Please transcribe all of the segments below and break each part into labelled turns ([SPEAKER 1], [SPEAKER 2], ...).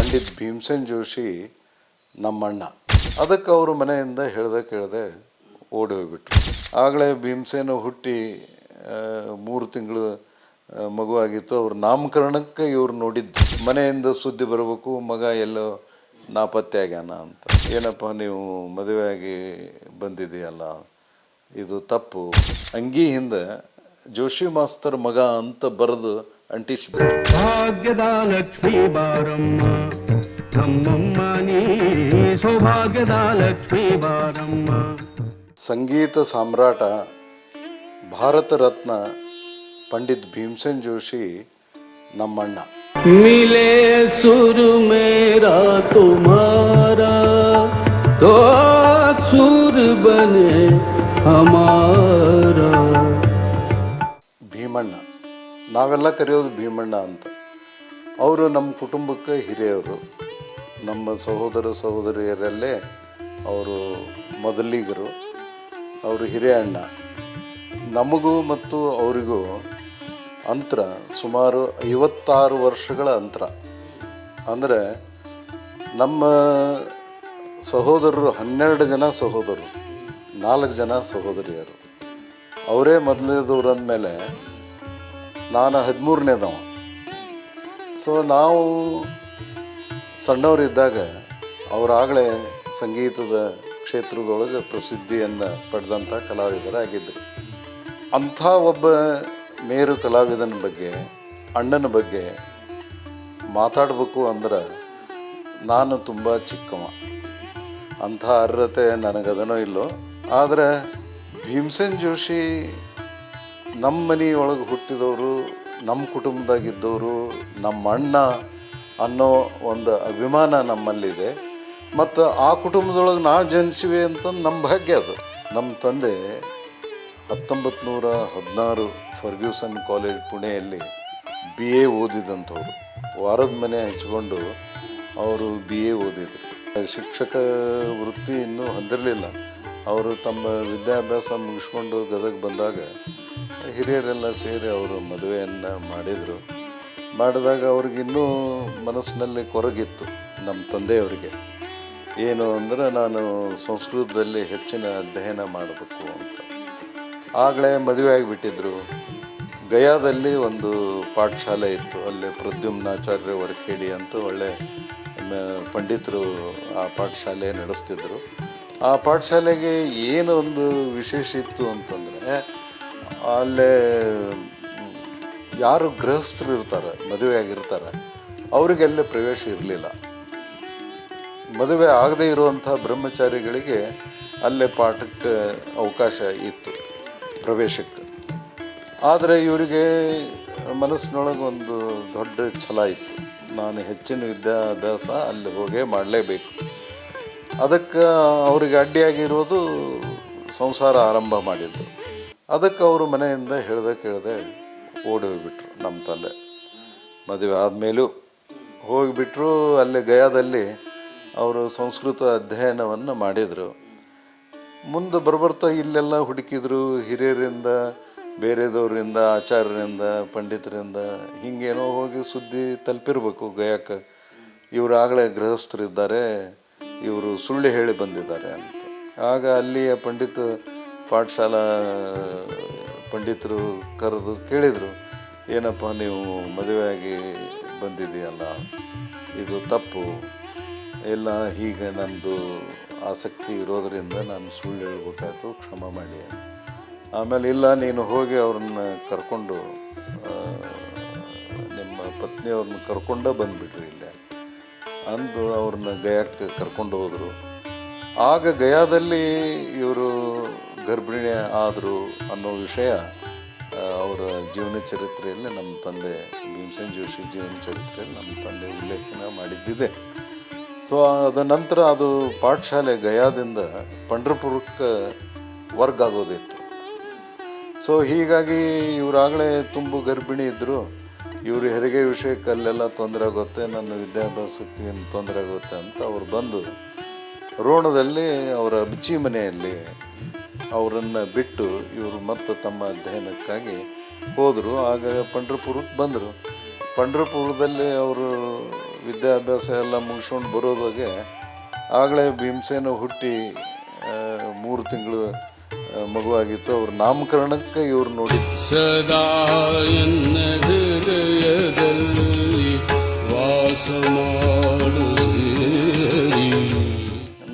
[SPEAKER 1] ಪಂಡಿತ್ ಭೀಮಸೇನ್ ಜೋಶಿ ನಮ್ಮಣ್ಣ. ಅದಕ್ಕೆ ಅವರು ಮನೆಯಿಂದ ಹೇಳ್ದೆ ಕೇಳದೆ ಓಡಿ ಹೋಗ್ಬಿಟ್ರು. ಆಗಲೇ ಭೀಮಸೇನ ಹುಟ್ಟಿ ಮೂರು ತಿಂಗಳು ಮಗುವಾಗಿತ್ತು ಅವ್ರ ನಾಮಕರಣಕ್ಕೆ ಇವ್ರು ನೋಡಿದ್ದು. ಮನೆಯಿಂದ ಸುದ್ದಿ ಬರಬೇಕು, ಮಗ ಎಲ್ಲೋ ನಾಪತ್ತೆ ಆಗ್ಯಾನ ಅಂತ. ಏನಪ್ಪ, ನೀವು ಮದುವೆಯಾಗಿ ಬಂದಿದೆಯಲ್ಲ ಇದು ತಪ್ಪು. ಅಂಗಿ ಹಿಂದೆ ಜೋಶಿ ಮಾಸ್ತರ್ ಮಗ ಅಂತ ಬರೆದು ಅಂಟಿಸ್ಬಿಟ್ಟು
[SPEAKER 2] ಭಾಗ್ಯದ ಲಕ್ಷ್ಮೀ ಬಾರಮ್ಮ ನಮ್ಮಮ್ಮ ನೀ ಸೌಭಾಗ್ಯದ ಲಕ್ಷ್ಮೀ ಬಾರಮ್ಮ
[SPEAKER 1] ಸಂಗೀತ ಸಾಮ್ರಾಟ ಭಾರತ ರತ್ನ ಪಂಡಿತ್ ಭೀಮಸೇನ್ ಜೋಶಿ ನಮ್ಮಣ್ಣ
[SPEAKER 2] मिले सुर मेरा तुम्हारा तो सुर बने हमारा
[SPEAKER 1] ಭೀಮಣ್ಣ ನಾವೆಲ್ಲ ಕರೆಯೋದು ಭೀಮಣ್ಣ ಅಂತ. ಅವರು ನಮ್ಮ ಕುಟುಂಬಕ್ಕೆ ಹಿರಿಯವರು ನಮ್ಮ ಸಹೋದರ ಸಹೋದರಿಯರಲ್ಲೇ ಅವರು ಮೊದಲಿಗರು. ಅವರು ಹಿರಿಯ ಅಣ್ಣ. ನಮಗೂ ಮತ್ತು ಅವರಿಗೂ ಅಂತರ ಸುಮಾರು ಐವತ್ತಾರು ವರ್ಷಗಳ ಅಂತರ. ಅಂದರೆ ನಮ್ಮ ಸಹೋದರರು ಹನ್ನೆರಡು ಜನ ಸಹೋದರರು, ನಾಲ್ಕು ಜನ ಸಹೋದರಿಯರು. ಅವರೇ ಮೊದಲನೇದವ್ರು ಅಂದಮೇಲೆ ನಾನು ಹದಿಮೂರನೇದವ ಸೊ ನಾವು ಸಣ್ಣವರಿದ್ದಾಗ ಅವರಾಗಲೇ ಸಂಗೀತದ ಕ್ಷೇತ್ರದೊಳಗೆ ಪ್ರಸಿದ್ಧಿಯನ್ನು ಪಡೆದಂಥ ಕಲಾವಿದರಾಗಿದ್ದರು ಅಂಥ ಒಬ್ಬ ಮೇರು ಕಲಾವಿದನ ಬಗ್ಗೆ, ಅಣ್ಣನ ಬಗ್ಗೆ ಮಾತಾಡಬೇಕು ಅಂದ್ರೆ ನಾನು ತುಂಬ ಚಿಕ್ಕವ. ಅಂಥ ಅರ್ಹತೆ ನನಗದನೋ ಇಲ್ಲೋ. ಆದರೆ ಭೀಮಸೇನ್ ಜೋಶಿ ನಮ್ಮ ಮನೆಯೊಳಗೆ ಹುಟ್ಟಿದವರು, ನಮ್ಮ ಕುಟುಂಬದಾಗಿದ್ದವರು, ನಮ್ಮ ಅಣ್ಣ ಅನ್ನೋ ಒಂದು ಅಭಿಮಾನ ನಮ್ಮಲ್ಲಿದೆ. ಮತ್ತು ಆ ಕುಟುಂಬದೊಳಗೆ ನಾ ಜನಿಸಿವೆ ಅಂತಂದು ನಮ್ಮ ಭಾಗ್ಯ ಅದು. ನಮ್ಮ ತಂದೆ ಹತ್ತೊಂಬತ್ತು ನೂರ ಹದಿನಾರು ಫರ್ಗ್ಯೂಸನ್ ಕಾಲೇಜ್ ಪುಣೆಯಲ್ಲಿ ಬಿ ಎ ಓದಿದಂಥವ್ರು. ವಾರದ ಮನೆ ಹಚ್ಕೊಂಡು ಅವರು ಬಿ ಎ ಓದಿದ್ರು. ಶಿಕ್ಷಕ ವೃತ್ತಿ ಇನ್ನೂ ಹೊಂದಿರಲಿಲ್ಲ. ಅವರು ತಮ್ಮ ವಿದ್ಯಾಭ್ಯಾಸ ಮುಗಿಸ್ಕೊಂಡು ಗದಗ ಬಂದಾಗ ಹಿರಿಯರೆಲ್ಲ ಸೇರಿ ಅವರು ಮದುವೆಯನ್ನು ಮಾಡಿದರು. ಮಾಡಿದಾಗ ಅವ್ರಿಗಿನ್ನೂ ಮನಸ್ಸಿನಲ್ಲಿ ಕೊರಗಿತ್ತು ನಮ್ಮ ತಂದೆಯವರಿಗೆ. ಏನು ಅಂದರೆ ನಾನು ಸಂಸ್ಕೃತದಲ್ಲಿ ಹೆಚ್ಚಿನ ಅಧ್ಯಯನ ಮಾಡಬೇಕು ಅಂತ. ಆಗಲೇ ಮದುವೆ ಆಗಿಬಿಟ್ಟಿದ್ರು. ಗಯಾದಲ್ಲಿ ಒಂದು ಪಾಠಶಾಲೆ ಇತ್ತು. ಅಲ್ಲಿ ಪ್ರದ್ಯುಮ್ನಾಚಾರ್ಯ ವರ್ಖೇಡಿ ಅಂತ ಒಳ್ಳೆ ಪಂಡಿತರು ಆ ಪಾಠಶಾಲೆ ನಡೆಸ್ತಿದ್ರು. ಆ ಪಾಠಶಾಲೆಗೆ ಏನು ಒಂದು ವಿಶೇಷ ಇತ್ತು ಅಂತಂದರೆ ಅಲ್ಲೇ ಯಾರು ಗೃಹಸ್ಥರು ಇರ್ತಾರೆ ಮದುವೆ ಆಗಿರ್ತಾರೆ ಅವರಿಗೆಲ್ಲ ಪ್ರವೇಶ ಇರಲಿಲ್ಲ. ಮದುವೆ ಆಗದೇ ಇರುವಂಥ ಬ್ರಹ್ಮಚಾರಿಗಳಿಗೆ ಅಲ್ಲೇ ಪಾಠಕ್ಕೆ ಅವಕಾಶ ಇತ್ತು, ಪ್ರವೇಶಕ್ಕೆ. ಆದರೆ ಇವರಿಗೆ ಮನಸ್ಸಿನೊಳಗೆ ಒಂದು ದೊಡ್ಡ ಛಲ ಇತ್ತು. ನಾನು ಹೆಚ್ಚಿನ ವಿದ್ಯಾಭ್ಯಾಸ ಅಲ್ಲಿ ಹೋಗೇ ಮಾಡಲೇಬೇಕು. ಅದಕ್ಕೆ ಅವರಿಗೆ ಅಡ್ಡಿಯಾಗಿರೋದು ಸಂಸಾರ ಆರಂಭ ಮಾಡಿದ್ದು. ಅದಕ್ಕೆ ಅವರು ಮನೆಯಿಂದ ಹೇಳ್ದೆ ಕೇಳ್ದೆ ಓಡಿ ಹೋಗಿಬಿಟ್ರು ನಮ್ಮ ತಂದೆ. ಮದುವೆ ಆದಮೇಲೂ ಹೋಗಿಬಿಟ್ರು, ಅಲ್ಲಿ ಗಯಾದಲ್ಲಿ ಅವರು ಸಂಸ್ಕೃತ ಅಧ್ಯಯನವನ್ನು ಮಾಡಿದರು. ಮುಂದೆ ಬರ್ಬರ್ತಾ ಇಲ್ಲೆಲ್ಲ ಹುಡುಕಿದ್ರು, ಹಿರಿಯರಿಂದ, ಬೇರೆದವರಿಂದ, ಆಚಾರ್ಯರಿಂದ, ಪಂಡಿತರಿಂದ, ಹಿಂಗೇನೋ ಹೋಗಿ ಸುದ್ದಿ ತಲುಪಿರ್ಬೇಕು ಗಯಾಕ್ಕೆ. ಇವರು ಆಗಲೇ ಗೃಹಸ್ಥರಿದ್ದಾರೆ, ಇವರು ಸುಳ್ಳು ಹೇಳಿ ಬಂದಿದ್ದಾರೆ ಅಂತ. ಆಗ ಅಲ್ಲಿಯ ಪಂಡಿತ ಪಾಠಶಾಲಾ ಪಂಡಿತರು ಕರೆದು ಕೇಳಿದರು, ಏನಪ್ಪ ನೀವು ಮದುವೆಯಾಗಿ ಬಂದಿದೆಯಲ್ಲ ಇದು ತಪ್ಪು ಎಲ್ಲ ಹೀಗೆ ನಂದು ಆಸಕ್ತಿ ಇರೋದರಿಂದ ನಾನು ಸುಳ್ಳು ಹೇಳ್ಬೇಕಾಯ್ತು, ಕ್ಷಮ ಮಾಡಿ ಆಮೇಲೆ ಇಲ್ಲ, ನೀನು ಹೋಗಿ ಅವ್ರನ್ನ ಕರ್ಕೊಂಡು ನಿಮ್ಮ ಪತ್ನಿಯವ್ರನ್ನ ಕರ್ಕೊಂಡೇ ಬಂದುಬಿಟ್ರಿ ಇಲ್ಲೇ ಅಂದು ಅವ್ರನ್ನ ಗಯಾಕ್ಕೆ ಕರ್ಕೊಂಡು ಹೋದರು. ಆಗ ಗಯಾದಲ್ಲಿ ಇವರು ಗರ್ಭಿಣಿ ಆದರು ಅನ್ನೋ ವಿಷಯ ಅವರ ಜೀವನ ಚರಿತ್ರೆಯಲ್ಲಿ ನಮ್ಮ ತಂದೆ ಭೀಮಸೇನ್ ಜೋಶಿ ಜೀವನ ಚರಿತ್ರೆಯಲ್ಲಿ ನಮ್ಮ ತಂದೆ ಉಲ್ಲೇಖನ ಮಾಡಿದ್ದಿದೆ. ಸೊ ಅದ ನಂತರ ಅದು ಪಾಠಶಾಲೆ ಗಯಾದಿಂದ ಪಂಡರಪುರಕ್ಕೆ ವರ್ಗ ಆಗೋದಿತ್ತು ಸೊ ಹೀಗಾಗಿ ಇವರಾಗಲೇ ತುಂಬ ಗರ್ಭಿಣಿ ಇದ್ದರು ಇವರು ಹೆರಿಗೆ ವಿಷಯಕ್ಕೆ ಅಲ್ಲೆಲ್ಲ ತೊಂದರೆ ಆಗುತ್ತೆ, ನನ್ನ ವಿದ್ಯಾಭ್ಯಾಸಕ್ಕೆ ಏನು ತೊಂದರೆ ಆಗುತ್ತೆ ಅಂತ ಅವ್ರು ಬಂದು ರೋಣದಲ್ಲಿ ಅವರ ಬಿಚ್ಚಿ ಮನೆಯಲ್ಲಿ ಅವರನ್ನು ಬಿಟ್ಟು ಇವರು ಮತ್ತೆ ತಮ್ಮ ಅಧ್ಯಯನಕ್ಕಾಗಿ ಹೋದರು. ಆಗ ಪಂಡ್ರಪುರಕ್ಕೆ ಬಂದರು. ಪಂಡ್ರಪುರದಲ್ಲಿ ಅವರು ವಿದ್ಯಾಭ್ಯಾಸ ಎಲ್ಲ ಮುಗಿಸ್ಕೊಂಡು ಬರೋದಾಗೆ ಆಗಲೇ ಭೀಮಸೇನ ಹುಟ್ಟಿ ಮೂರು ತಿಂಗಳು ಮಗುವಾಗಿತ್ತು. ಅವ್ರ ನಾಮಕರಣಕ್ಕೆ ಇವ್ರು ನೋಡಿ
[SPEAKER 2] ಸದಾ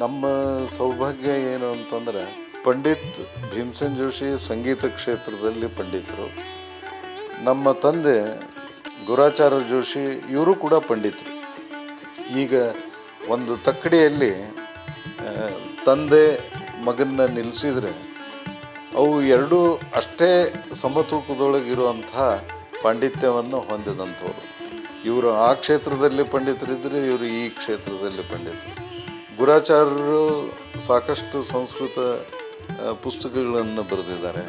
[SPEAKER 1] ನಮ್ಮ ಸೌಭಾಗ್ಯ ಏನು ಅಂತಂದ್ರೆ ಪಂಡಿತ್ ಭೀಮಸೇನ್ ಜೋಶಿ ಸಂಗೀತ ಕ್ಷೇತ್ರದಲ್ಲಿ ಪಂಡಿತರು. ನಮ್ಮ ತಂದೆ ಗುರಾಚಾರ ಜೋಶಿ, ಇವರು ಕೂಡ ಪಂಡಿತರು. ಈಗ ಒಂದು ತಕ್ಕಡಿಯಲ್ಲಿ ತಂದೆ ಮಗನ್ನ ನಿಲ್ಲಿಸಿದರೆ ಅವು ಎರಡೂ ಅಷ್ಟೇ ಸಮತೂಕದೊಳಗಿರುವಂಥ ಪಾಂಡಿತ್ಯವನ್ನು ಹೊಂದಿದಂಥವ್ರು. ಇವರು ಆ ಕ್ಷೇತ್ರದಲ್ಲಿ ಪಂಡಿತರಿದ್ದರೆ ಇವರು ಈ ಕ್ಷೇತ್ರದಲ್ಲಿ ಪಂಡಿತರು. ಗುರಾಚಾರ್ಯರು ಸಾಕಷ್ಟು ಸಂಸ್ಕೃತ ಪುಸ್ತಕಗಳನ್ನು ಬರೆದಿದ್ದಾರೆ.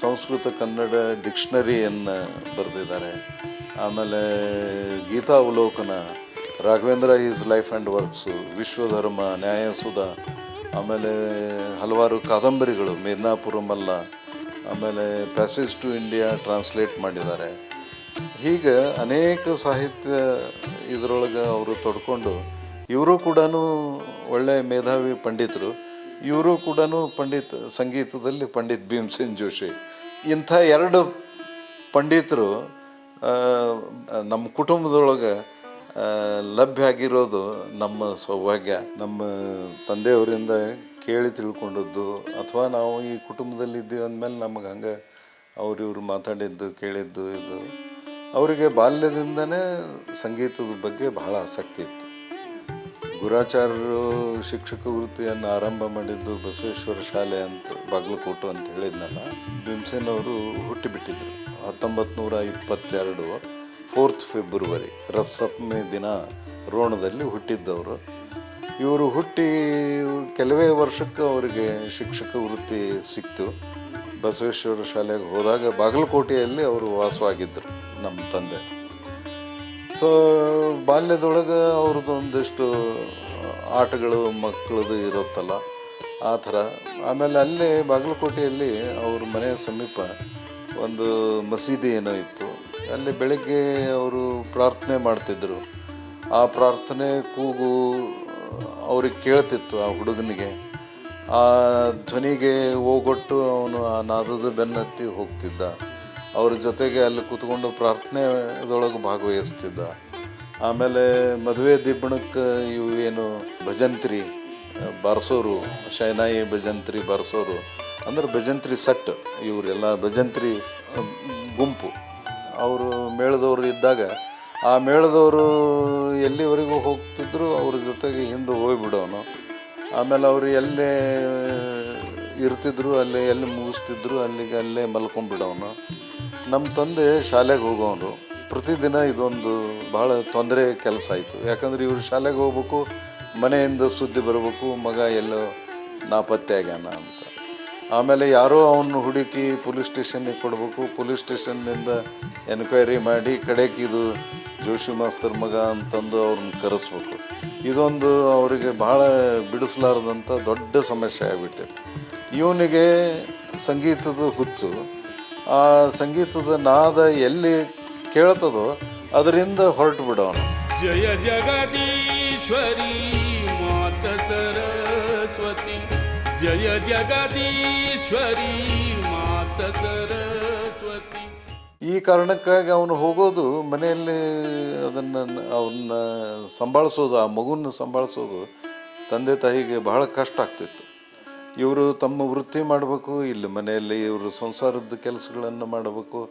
[SPEAKER 1] ಸಂಸ್ಕೃತ ಕನ್ನಡ ಡಿಕ್ಷನರಿಯನ್ನು ಬರೆದಿದ್ದಾರೆ. ಆಮೇಲೆ Geetavalokana Raghavendra his life and works, Vishwadharma, Nyayasudha, ಆಮೇಲೆ ಹಲವಾರು ಕಾದಂಬರಿಗಳು ಮೇದ್ನಾಪುರಮಲ್ಲ ಆಮೇಲೆ ಪ್ಯಾಸೇಜ್ ಟು ಇಂಡಿಯಾ ಟ್ರಾನ್ಸ್ಲೇಟ್ ಮಾಡಿದ್ದಾರೆ. ಹೀಗೆ ಅನೇಕ ಸಾಹಿತ್ಯ ಇದರೊಳಗೆ ಅವರು ತೊಡ್ಕೊಂಡು, ಇವರು ಕೂಡ ಒಳ್ಳೆಯ ಮೇಧಾವಿ ಪಂಡಿತರು. ಇವರು ಕೂಡ ಪಂಡಿತ್, ಸಂಗೀತದಲ್ಲಿ ಪಂಡಿತ್ ಭೀಮಸೇನ್ ಜೋಶಿ. ಇಂಥ ಎರಡು ಪಂಡಿತರು ನಮ್ಮ ಕುಟುಂಬದೊಳಗೆ ಲಭ್ಯ ಆಗಿರೋದು ನಮ್ಮ ಸೌಭಾಗ್ಯ. ನಮ್ಮ ತಂದೆಯವರಿಂದ ಕೇಳಿ ತಿಳ್ಕೊಂಡದ್ದು, ಅಥವಾ ನಾವು ಈ ಕುಟುಂಬದಲ್ಲಿ ಇದ್ದೀವಿ ಅಂದಮೇಲೆ ನಮಗೆ ಹಂಗೆ ಅವರಿವ್ರು ಮಾತಾಡಿದ್ದು, ಕೇಳಿದ್ದು, ಇದು. ಅವರಿಗೆ ಬಾಲ್ಯದಿಂದನೇ ಸಂಗೀತದ ಬಗ್ಗೆ ಬಹಳ ಆಸಕ್ತಿ ಇತ್ತು. ಗುರಾಚಾರ್ಯರು ಶಿಕ್ಷಕ ವೃತ್ತಿಯನ್ನು ಆರಂಭ ಮಾಡಿದ್ದು ಬಸವೇಶ್ವರ ಶಾಲೆ ಅಂತ, ಬಾಗಲಕೋಟು ಅಂತ ಹೇಳಿದ್ನಲ್ಲ. ಭೀಮಸೇನ್ ಅವರು ಹುಟ್ಟಿಬಿಟ್ಟಿದ್ರು. ಹತ್ತೊಂಬತ್ತು ನೂರ ಇಪ್ಪತ್ತೆರಡು ಫೋರ್ತ್ ಫೆಬ್ರವರಿ ರಸಪ್ಮಿ ದಿನ ರೋಣದಲ್ಲಿ ಹುಟ್ಟಿದ್ದವರು. ಇವರು ಹುಟ್ಟಿ ಕೆಲವೇ ವರ್ಷಕ್ಕೆ ಅವರಿಗೆ ಶಿಕ್ಷಕ ವೃತ್ತಿ ಸಿಕ್ತು. ಬಸವೇಶ್ವರ ಶಾಲೆಗೆ ಹೋದಾಗ ಬಾಗಲಕೋಟೆಯಲ್ಲಿ ಅವರು ವಾಸವಾಗಿದ್ದರು ನಮ್ಮ ತಂದೆ. ಸೊ ಬಾಲ್ಯದೊಳಗೆ ಅವ್ರದ್ದು ಒಂದಿಷ್ಟು ಆಟಗಳು ಮಕ್ಕಳದು ಇರುತ್ತಲ್ಲ, ಆ ಥರ. ಆಮೇಲೆ ಅಲ್ಲಿ ಬಾಗಲಕೋಟೆಯಲ್ಲಿ ಅವ್ರ ಮನೆಯ ಸಮೀಪ ಒಂದು ಮಸೀದಿ ಏನೋ ಇತ್ತು. ಅಲ್ಲಿ ಬೆಳಗ್ಗೆ ಅವರು ಪ್ರಾರ್ಥನೆ ಮಾಡ್ತಿದ್ದರು ಆ ಪ್ರಾರ್ಥನೆ ಕೂಗು, ಅವ್ರಿಗೆ ಕೇಳ್ತಿತ್ತು ಆ ಹುಡುಗನಿಗೆ. ಆ ಧ್ವನಿಗೆ ಹೋಗೊಟ್ಟು ಅವನು ಆ ನಾದದ ಬೆನ್ನತ್ತಿ ಹೋಗ್ತಿದ್ದ. ಅವ್ರ ಜೊತೆಗೆ ಅಲ್ಲಿ ಕೂತ್ಕೊಂಡು ಪ್ರಾರ್ಥನೆದೊಳಗೆ ಭಾಗವಹಿಸ್ತಿದ್ದ. ಆಮೇಲೆ ಮದುವೆ ದಿಬ್ಬಣಕ್ಕೆ ಇವು ಏನು ಭಜಂತ್ರಿ ಬಾರಿಸೋರು, ಶೈನಾಯಿ ಭಜಂತ್ರಿ, ಬಾರಿಸೋರು, ಅಂದ್ರೆ ಭಜಂತ್ರಿ ಸಟ್ ಇವರೆಲ್ಲ ಭಜಂತ್ರಿ ಗುಂಪು. ಅವರು ಮೇಳದವರು ಇದ್ದಾಗ ಆ ಮೇಳದವರು ಎಲ್ಲಿವರೆಗೂ ಹೋಗ್ತಿದ್ರು ಅವ್ರ ಜೊತೆಗೆ ಹಿಂದೆ ಹೋಗ್ಬಿಡೋನು. ಆಮೇಲೆ ಅವರು ಎಲ್ಲೇ ಇರ್ತಿದ್ರು, ಅಲ್ಲೇ, ಎಲ್ಲಿ ಮುಗಿಸ್ತಿದ್ರು, ಅಲ್ಲಿಗೆ ಅಲ್ಲೇ ಮಲ್ಕೊಂಡ್ಬಿಡೋನು. ನಮ್ಮ ತಂದೆ ಶಾಲೆಗೆ ಹೋಗೋನು ಪ್ರತಿದಿನ ಇದೊಂದು ಭಾಳ ತೊಂದರೆ ಕೆಲಸ ಆಯಿತು. ಯಾಕಂದ್ರೆ ಇವರು ಶಾಲೆಗೆ ಹೋಗ್ಬೇಕು, ಮನೆಯಿಂದ ಸುದ್ದಿ ಬರಬೇಕು, ಮಗ ಎಲ್ಲೋ ನಾಪತ್ತೆ ಆಗ್ಯಾನ ಅಂತ. ಆಮೇಲೆ ಯಾರೋ ಅವನು ಹುಡುಕಿ ಪೊಲೀಸ್ ಸ್ಟೇಷನ್ನಿಗೆ ಕೊಡಬೇಕು, ಪೊಲೀಸ್ ಸ್ಟೇಷನ್ನಿಂದ ಎನ್ಕ್ವೈರಿ ಮಾಡಿ ಕಡೆಗೆ ಇದು ಜೋಶಿ ಮಾಸ್ತರ್ ಮಗ ಅಂತಂದು ಅವ್ರನ್ನ ಕರೆಸ್ಬೇಕು. ಇದೊಂದು ಅವರಿಗೆ ಭಾಳ ಬಿಡಿಸಲಾರದಂಥ ದೊಡ್ಡ ಸಮಸ್ಯೆ ಆಗಿಬಿಟ್ಟಿತ್ತು ಇವನಿಗೆ ಸಂಗೀತದ ಹುಚ್ಚು. ಆ ಸಂಗೀತದ ನಾದ ಎಲ್ಲಿ ಕೇಳ್ತದೋ ಅದರಿಂದ ಹೊರಟು ಬಿಡೋನು.
[SPEAKER 2] ಜಯ ಜಗದೀಶ್ವರಿ ಮಾತ ಸರಸ್ವತಿ. ಜಯ ಜಗದೀಶ್ವರಿ ಮಾತ ಸರಸ್ವತಿ.
[SPEAKER 1] ಈ ಕಾರಣಕ್ಕಾಗಿ ಅವನು ಹೋಗೋದು ಮನೆಯಲ್ಲಿ ಅದನ್ನು ಅವನ್ನ ಸಂಭಾಳಿಸೋದು ಆ ಮಗುನ ಸಂಭಾಳಿಸೋದು ತಂದೆ ತಾಯಿಗೆ ಬಹಳ ಕಷ್ಟ ಆಗ್ತಿತ್ತು. ಇವರು ತಮ್ಮ ವೃತ್ತಿ ಮಾಡಬೇಕು, ಇಲ್ಲಿ ಮನೆಯಲ್ಲಿ ಇವರು ಸಂಸಾರದ ಕೆಲಸಗಳನ್ನು ಮಾಡಬೇಕು,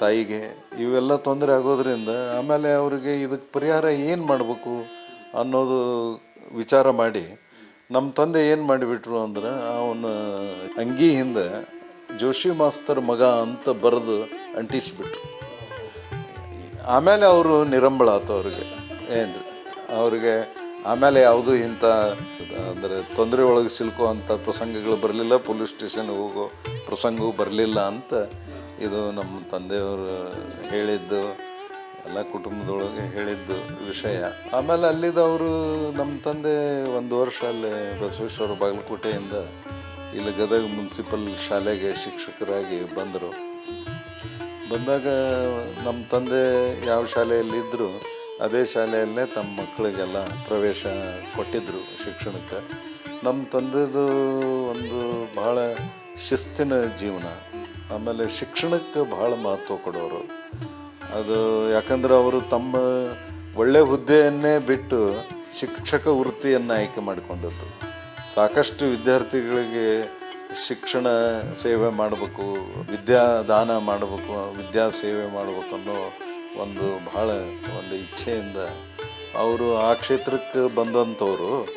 [SPEAKER 1] ತಾಯಿಗೆ ಇವೆಲ್ಲ ತೊಂದರೆ ಆಗೋದ್ರಿಂದ ಆಮೇಲೆ ಅವರಿಗೆ ಇದಕ್ಕೆ ಪರಿಹಾರ ಏನು ಮಾಡಬೇಕು ಅನ್ನೋದು ವಿಚಾರ ಮಾಡಿ ನಮ್ಮ ತಂದೆ ಏನು ಮಾಡಿಬಿಟ್ರು ಅಂದ್ರೆ ಅವನ ಅಂಗಿ ಹಿಂದೆ ಜೋಶಿ ಮಾಸ್ತರ್ ಮಗ ಅಂತ ಬರೆದು ಅಂಟಿಸ್ಬಿಟ್ರು. ಆಮೇಲೆ ಅವರು ನಿರಂಬಳ ಆತು ಅವ್ರಿಗೆ. ಏನ್ರಿ? ಅವ್ರಿಗೆ ಆಮೇಲೆ ಯಾವುದು ಇಂಥ, ಅಂದರೆ ತೊಂದರೆ ಒಳಗೆ ಸಿಲ್ಕೋ ಅಂಥ ಪ್ರಸಂಗಗಳು ಬರಲಿಲ್ಲ, ಪೊಲೀಸ್ ಸ್ಟೇಷನ್ಗೆ ಹೋಗೋ ಪ್ರಸಂಗವೂ ಬರಲಿಲ್ಲ ಅಂತ ಇದು ನಮ್ಮ ತಂದೆಯವರು ಹೇಳಿದ್ದು, ಎಲ್ಲ ಕುಟುಂಬದೊಳಗೆ ಹೇಳಿದ್ದು ವಿಷಯ. ಆಮೇಲೆ ಅಲ್ಲಿದ್ದವರು ನಮ್ಮ ತಂದೆ ಒಂದು ವರ್ಷ ಅಲ್ಲಿ ಬಸವೇಶ್ವರ ಬಾಗಲಕೋಟೆಯಿಂದ ಇಲ್ಲಿ ಗದಗ ಮುನ್ಸಿಪಲ್ ಶಾಲೆಗೆ ಶಿಕ್ಷಕರಾಗಿ ಬಂದರು. ಬಂದಾಗ ನಮ್ಮ ತಂದೆ ಯಾವ ಶಾಲೆಯಲ್ಲಿ ಇದ್ದರು ಅದೇ ಶಾಲೆಯಲ್ಲೇ ತಮ್ಮ ಮಕ್ಕಳಿಗೆಲ್ಲ ಪ್ರವೇಶ ಕೊಟ್ಟಿದ್ದರು ಶಿಕ್ಷಣಕ್ಕೆ. ನಮ್ಮ ತಂದೆದು ಒಂದು ಭಾಳ ಶಿಸ್ತಿನ ಜೀವನ. ಆಮೇಲೆ ಶಿಕ್ಷಣಕ್ಕೆ ಭಾಳ ಮಹತ್ವ ಕೊಡೋರು. ಅದು ಯಾಕಂದ್ರೆ ಅವರು ತಮ್ಮ ಒಳ್ಳೆ ಹುದ್ದೆಯನ್ನೇ ಬಿಟ್ಟು ಶಿಕ್ಷಕ ವೃತ್ತಿಯನ್ನು ಆಯ್ಕೆ ಮಾಡಿಕೊಂಡದ್ದು. ಸಾಕಷ್ಟು ವಿದ್ಯಾರ್ಥಿಗಳಿಗೆ ಶಿಕ್ಷಣ ಸೇವೆ ಮಾಡಬೇಕು, ವಿದ್ಯಾದಾನ ಮಾಡಬೇಕು, ವಿದ್ಯಾ ಸೇವೆ ಮಾಡಬೇಕು ಅನ್ನೋ ಒಂದು ಭಾಳ ಒಂದು ಇಚ್ಛೆಯಿಂದ ಅವರು ಆ ಕ್ಷೇತ್ರಕ್ಕೆ ಬಂದಂಥವ್ರು.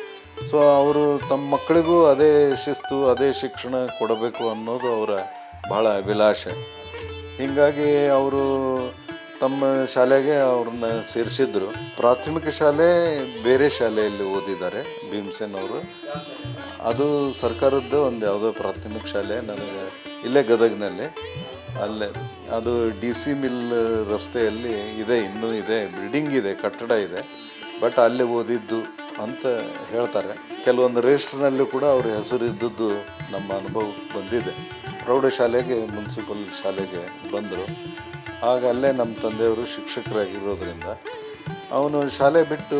[SPEAKER 1] ಸೊ ಅವರು ತಮ್ಮ ಮಕ್ಕಳಿಗೂ ಅದೇ ಶಿಸ್ತು, ಅದೇ ಶಿಕ್ಷಣ ಕೊಡಬೇಕು ಅನ್ನೋದು ಅವರ ಭಾಳ ಅಭಿಲಾಷೆ. ಹೀಗಾಗಿ ಅವರು ತಮ್ಮ ಶಾಲೆಗೆ ಅವ್ರನ್ನ ಸೇರಿಸಿದ್ರು. ಪ್ರಾಥಮಿಕ ಶಾಲೆ ಬೇರೆ ಶಾಲೆಯಲ್ಲಿ ಓದಿದ್ದಾರೆ, ಭೀಮಸೇನ್ ಅವರು. ಅದು ಸರ್ಕಾರದ್ದು ಒಂದು ಯಾವುದೋ ಪ್ರಾಥಮಿಕ ಶಾಲೆ, ನನಗೆ ಇಲ್ಲೇ ಗದಗ್ನಲ್ಲಿ. ಅಲ್ಲೇ, ಅದು ಡಿ ಸಿ ಮಿಲ್ ರಸ್ತೆಯಲ್ಲಿ ಇದೆ, ಇನ್ನೂ ಇದೆ, ಬಿಲ್ಡಿಂಗ್ ಇದೆ, ಕಟ್ಟಡ ಇದೆ, ಬಟ್ ಅಲ್ಲಿ ಓದಿದ್ದು ಅಂತ ಹೇಳ್ತಾರೆ. ಕೆಲವೊಂದು ರಿಜಿಸ್ಟರ್ನಲ್ಲೂ ಕೂಡ ಅವ್ರ ಹೆಸರು ಇದ್ದದ್ದು ನಮ್ಮ ಅನುಭವಕ್ಕೆ ಬಂದಿದೆ. ಪ್ರೌಢಶಾಲೆಗೆ, ಮುನ್ಸಿಪಲ್ ಶಾಲೆಗೆ ಬಂದರು. ಆಗ ಅಲ್ಲೇ ನಮ್ಮ ತಂದೆಯವರು ಶಿಕ್ಷಕರಾಗಿರೋದ್ರಿಂದ ಅವನು ಶಾಲೆ ಬಿಟ್ಟು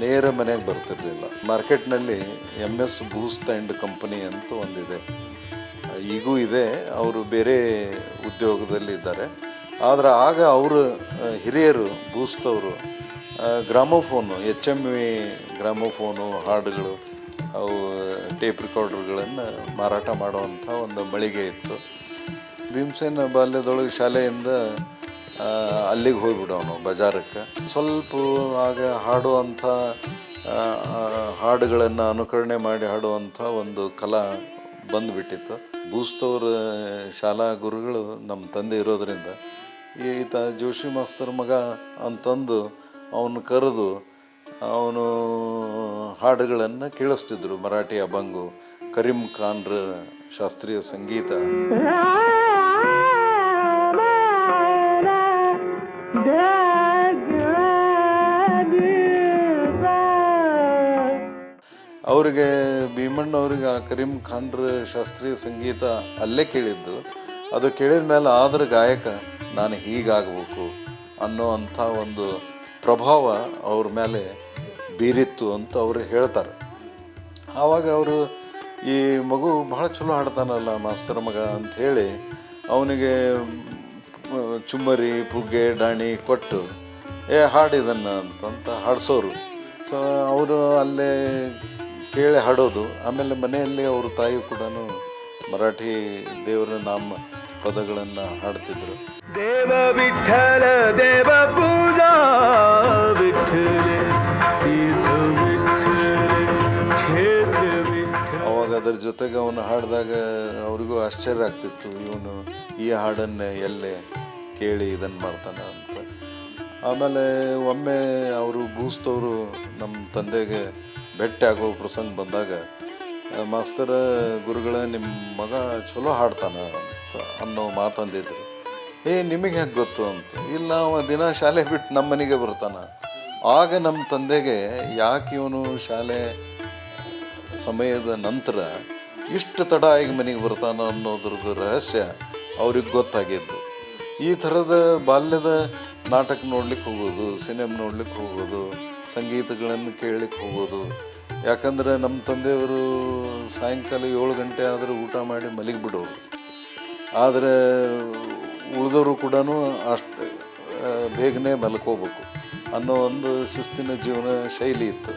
[SPEAKER 1] ನೇರ ಮನೆಗೆ ಬರ್ತಿರ್ಲಿಲ್ಲ. ಮಾರ್ಕೆಟ್ನಲ್ಲಿ M S boost and company ಅಂತ ಒಂದಿದೆ. ಈಗೂ ಇದೆ, ಅವರು ಬೇರೆ ಉದ್ಯೋಗದಲ್ಲಿ ಇದ್ದಾರೆ ಆದರೆ ಆಗ ಅವರು ಹಿರಿಯರು, ಬೂಸ್ತವರು gramophone H M V gramophone ಹಾಡುಗಳು, ಅವು ಟೇಪ್ ರೆಕಾರ್ಡರ್ಗಳನ್ನು ಮಾರಾಟ ಮಾಡುವಂಥ ಒಂದು ಮಳಿಗೆ ಇತ್ತು. ಭೀಮಸೇನ ಬಾಲ್ಯದೊಳಗೆ ಶಾಲೆಯಿಂದ ಅಲ್ಲಿಗೆ ಹೋಗ್ಬಿಡೋನು ಬಜಾರಕ್ಕೆ. ಸ್ವಲ್ಪ ಆಗ ಹಾಡುವಂಥ ಹಾಡುಗಳನ್ನು ಅನುಕರಣೆ ಮಾಡಿ ಹಾಡುವಂಥ ಒಂದು ಕಲಾ ಬಂದುಬಿಟ್ಟಿತ್ತು. ಬೂಸ್ತವ್ರ ಶಾಲಾ ಗುರುಗಳು ನಮ್ಮ ತಂದೆ ಇರೋದರಿಂದ, ಈತ ಜೋಶಿ ಮಾಸ್ತರ್ ಮಗ ಅಂತಂದು ಅವನು ಕರೆದು ಅವನು ಹಾಡುಗಳನ್ನು ಕೇಳಿಸ್ತಿದ್ರು, ಮರಾಠಿ ಅಭಂಗು, ಕರೀಂ ಖಾನ್ರ ಶಾಸ್ತ್ರೀಯ ಸಂಗೀತ. ಅವರಿಗೆ ಭೀಮಣ್ಣ ಅವ್ರಿಗೆ ಆ ಕರೀಂ ಖಾನ್ರ ಶಾಸ್ತ್ರೀಯ ಸಂಗೀತ ಅಲ್ಲೇ ಕೇಳಿದ್ದು. ಅದು ಕೇಳಿದ ಮೇಲೆ ಆದ್ರ ಗಾಯಕ, ನಾನು ಹೀಗಾಗಬೇಕು ಅನ್ನೋ ಅಂಥ ಒಂದು ಪ್ರಭಾವ ಅವ್ರ ಮೇಲೆ ಬೀರಿತ್ತು ಅಂತ ಅವರು ಹೇಳ್ತಾರೆ. ಆವಾಗ ಅವರು, ಈ ಮಗು ಭಾಳ ಚಲೋ ಹಾಡ್ತಾನಲ್ಲ ಮಾಸ್ತರ್ ಮಗ ಅಂತ ಹೇಳಿ ಅವನಿಗೆ ಚುಮ್ಮರಿ, ಪುಗ್ಗೆ, ಡಾಣಿ ಕೊಟ್ಟು, ಏ ಹಾಡಿದನ್ನ ಅಂತಂತ ಹಾಡಿಸೋರು. ಸೊ ಅವರು ಅಲ್ಲೇ ಕೇಳಿ ಹಾಡೋದು ಆಮೇಲೆ ಮನೆಯಲ್ಲಿ ಅವ್ರ ತಾಯಿ ಕೂಡ ಮರಾಠಿ ದೇವರ ನಾಮ ಪದಗಳನ್ನು ಹಾಡ್ತಿದ್ರು.
[SPEAKER 3] ದೇವ ವಿಠಲ ದೇವ ಪೂಜಾ
[SPEAKER 1] ಅವಾಗ ಅದರ ಜೊತೆಗೆ ಅವನು ಹಾಡಿದಾಗ ಅವ್ರಿಗೂ ಆಶ್ಚರ್ಯ ಆಗ್ತಿತ್ತು ಇವನು ಈ ಹಾಡನ್ನು ಎಲ್ಲೇ ಕೇಳಿ ಇದನ್ನು ಮಾಡ್ತಾನೆ ಅಂತ. ಆಮೇಲೆ ಒಮ್ಮೆ ಅವರು ಬೂಸ್ತವರು ನಮ್ಮ ತಂದೆಗೆ ಭೇಟಿ ಆಗೋ ಪ್ರಸಂಗ ಬಂದಾಗ ಮಾಸ್ತರ ಗುರುಗಳ ನಿಮ್ಮ ಮಗ ಚಲೋ ಹಾಡ್ತಾನ ಅಂತ ಅನ್ನೋ ಮಾತಂದಿದ್ರು ಏ, ನಿಮಗೆ ಹೇಗೆ ಗೊತ್ತು? ಅಂತ. ಇಲ್ಲ, ಅವ ದಿನ ಶಾಲೆ ಬಿಟ್ಟು ನಮ್ಮ ಮನೆಗೆ ಬರ್ತಾನ. ಆಗ ನಮ್ಮ ತಂದೆಗೆ ಯಾಕೆ ಇವನು ಶಾಲೆ ಸಮಯದ ನಂತರ ಇಷ್ಟು ತಡ ಆಗಿ ಮನೆಗೆ ಬರ್ತಾನ ಅನ್ನೋದ್ರದ್ದು ರಹಸ್ಯ ಅವ್ರಿಗೆ ಗೊತ್ತಾಗಿದ್ದು. ಈ ಥರದ ಬಾಲ್ಯದ ನಾಟಕ ನೋಡ್ಲಿಕ್ಕೆ ಹೋಗೋದು, ಸಿನಿಮಾ ನೋಡ್ಲಿಕ್ಕೆ ಹೋಗೋದು ಸಂಗೀತಗಳನ್ನು ಕೇಳಲಿಕ್ಕೆ ಹೋಗೋದು. ಯಾಕಂದ್ರೆ ನಮ್ಮ ತಂದೆಯವರು ಸಾಯಂಕಾಲ ಏಳು ಗಂಟೆ ಆದರೂ ಊಟ ಮಾಡಿ ಮಲಗಿಬಿಡೋರು ಆದರೆ ಉಳಿದವರು ಕೂಡ ಅಷ್ಟು ಬೇಗನೆ ಮಲ್ಕೋಬೇಕು ಅನ್ನೋ ಒಂದು ಶಿಸ್ತಿನ ಜೀವನ ಶೈಲಿ ಇತ್ತು.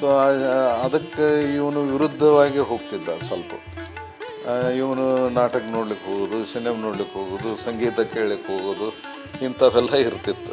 [SPEAKER 1] ಸೊ ಅದಕ್ಕೆ ಇವನು ವಿರುದ್ಧವಾಗಿ ಹೋಗ್ತಿದ್ದ ಸ್ವಲ್ಪ. ಇವನು ನಾಟಕ ನೋಡ್ಲಿಕ್ಕೆ ಹೋಗೋದು, ಸಿನಿಮಾ ನೋಡ್ಲಿಕ್ಕೆ ಹೋಗೋದು, ಸಂಗೀತ ಕೇಳಲಿಕ್ಕೆ ಹೋಗೋದು, ಇಂಥವೆಲ್ಲ ಇರ್ತಿತ್ತು.